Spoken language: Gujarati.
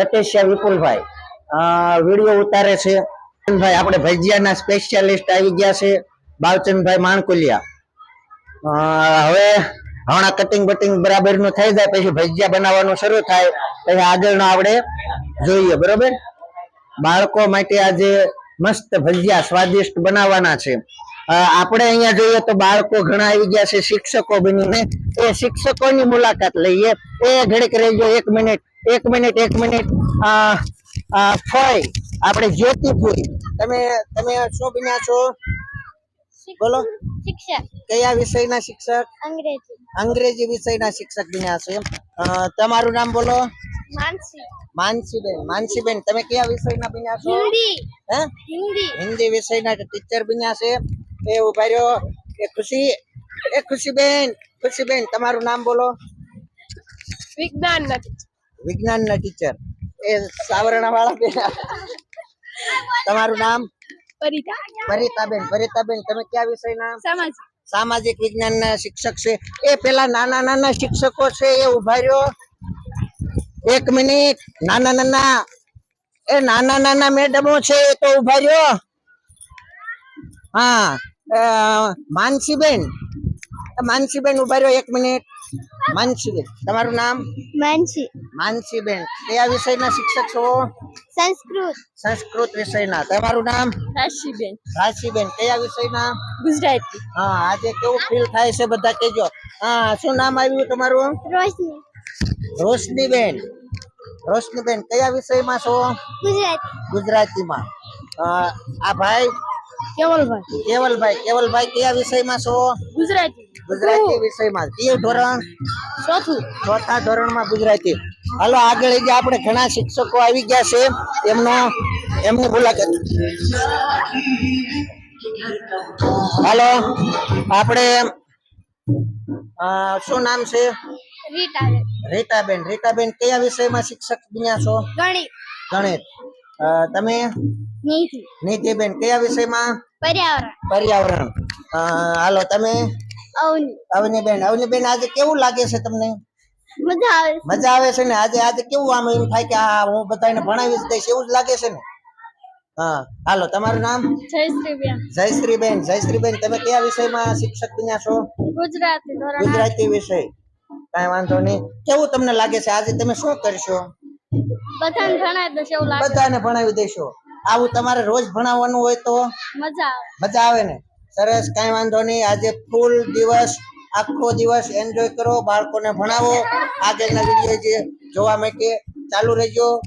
રતેશિયા વિપુલભાઈ. વીડિયો ઉતારે છે. ભાઈ, આપણે ભજીયાના સ્પેશિયાલિસ્ટ આવી ગયા છે. બાલચંદભાઈ માણકુલિયા. હવે હમણાં કટિંગ બટિંગ બરાબરનું થઈ જાય, પછી ભજીયા બનાવવાનું શરૂ થાય, પછી આગળનો આપણે જોઈએ, બરોબર? બાળકો માટે આજે મસ્ત ભજીયા, સ્વાદિષ્ટ બનાવવાના છે. આપણે અહીંયા જોઈએ તો બાળકો ઘણા આવી ગયા છે, શિક્ષકો બનીને. એ શિક્ષકોની મુલાકાત લઈએ. એ ઘડીક રહેજો એક મિનિટ. એક મિનિટ એક મિનિટ. ફોય આપણે જ્યોતિપુરી. તમે તમે શું બન્યા છો? બોલો. શિક્ષક. કયા વિષયના શિક્ષક? અંગ્રેજી. અંગ્રેજી વિષયના શિક્ષક બન્યા છો એમ. તમારું નામ બોલો. માનસી. માનસીબેન માનસીબેન તમે કયા વિષયના બન્યા છો? હિન્દી. હે? હિન્દી. હિન્દી વિષયના ટીચર બન્યા છે એ ઊભા રહ્યો. એ ખુશી એ ખુશીબેન ખુશીબેન તમારું નામ બોલો. વિજ્ઞાન નથી. વિજ્ઞાનના ટીચર એ સાવરણા વાળા બેન. તમારું નામ? પરિતા. પરિતાબેન. પરિતાબેન તમે કયા વિષયના સમાજ સામાજિક. વિજ્ઞાનના શિક્ષક છે. એ પેલા નાના નાના શિક્ષકો છે એ ઊભા રહ્યો. એક મિનિટ. નાના નાના. એ નાના નાના મેડમો છે એ તો ઊભા રહ્યો. હા. માનસીબેન. માનસીબેન ઊભા રહ્યો એક મિનિટ. માનસીબેન તમારું નામ? માનસી. માનસીબેન કયા વિષયના શિક્ષક છો? સંસ્કૃત. સંસ્કૃત વિષયના. તમારું નામ? રાશીબેન. રાશીબેન કયા વિષયના? ગુજરાતી. હા આજે કેવું ફીલ થાય છે બધા કહેજો. હા શું નામ આવ્યું તમારું? રોશની. રોશનીબેન. રોશનીબેન કયા વિષયમાં છો? ગુજરાતી. ગુજરાતીમાં. આ ભાઈ કેવલભાઈ? કેવલભાઈ કેવલભાઈ કયા વિષયમાં છો? ગુજરાતી. ગુજરાતી વિષયમાં. કયું ધોરણ? ચોથું. ચોથા ધોરણમાં ગુજરાતી. હાલો આગળ જે આપણે ઘણા શિક્ષકો આવી ગયા છે એમનો એમની મુલાકાત. હાલો આપણે શું નામ છે? રીતાબેન રીટાબેન. રીટાબેન કયા વિષયમાં શિક્ષક બન્યા છો? ગણિત. ગણિત. તમે? નીતિ. બેન કયા વિષયમાં? પર્યાવરણ. પર્યાવરણ. હાલો તમે? અવની. અવનીબેન અવનીબેન આજે કેવું લાગે છે તમને? મજા આવે મજા આવે છે ને? આજે આજે કેવું આમ એમ થાય કે આ હું બધાને ભણાવી દઈશ એવું જ લાગે છે ને? હા હાલો તમારું નામ? જયશ્રીબેન જયશ્રીબેન જયશ્રીબેન તમે કયા વિષયમાં શિક્ષક બન્યા છો? ગુજરાતી ગુજરાતી વિષય. કાંઈ વાંધો નહીં. કેવું તમને લાગે છે? આજે તમે શું કરશો? બધાને ભણાવી દેશો એવું લાગે. બધાને ભણાવી દેશો. આવું તમારે રોજ ભણાવવાનું હોય તો મજા આવે. મજા આવે ને? સરસ કાંઈ વાંધો નહીં. આજે ફૂલ દિવસ આખો દિવસ એન્જોય કરો બાળકોને ભણાવો. આગળના વીડિયો જે જોવા માટે ચાલુ રહેજો.